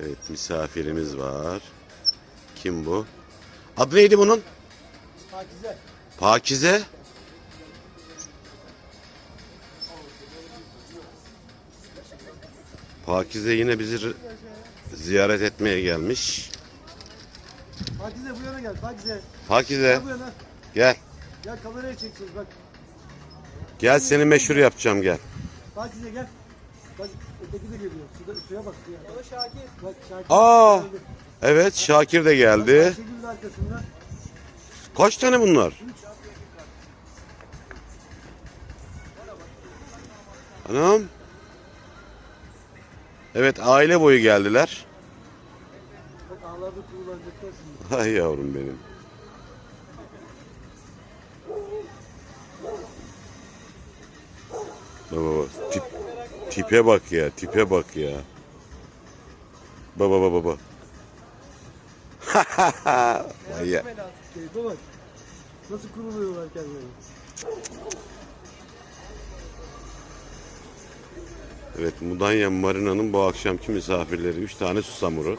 Evet misafirimiz var. Kim bu? Adı neydi bunun? Pakize. Pakize. Pakize yine bizi ziyaret etmeye gelmiş. Pakize bu yana gel. Pakize. Pakize Gel gel. Gel kameraya çekeceğiz bak. Gel seni meşhur yapacağım gel. Pakize gel. Bak öteki de geliyor. Suda, suya bak suya. O Şakir. Bak Şakir. Aa! geldi. Evet Şakir de geldi. Ayşegül de arkasında. Kaç tane bunlar? Anam. Evet aile boyu geldiler. Bak ağlarda kullanacaklar şimdi. Ay yavrum benim. Baba baba tip, tipe bak ya tipe bak ya. Baba baba baba. Vay ya. Keyfe bak. Nasıl kuruluyorlar kendileri. Evet Mudanya Marina'nın bu akşamki misafirleri 3 tane susamuru.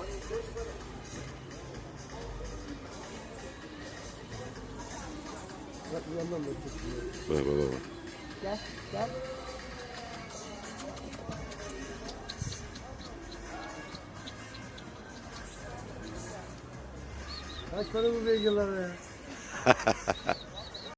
Bak bir yandan da çekiyor. Baba baba. Gel. Gel. Kaç para bu beygirler ya?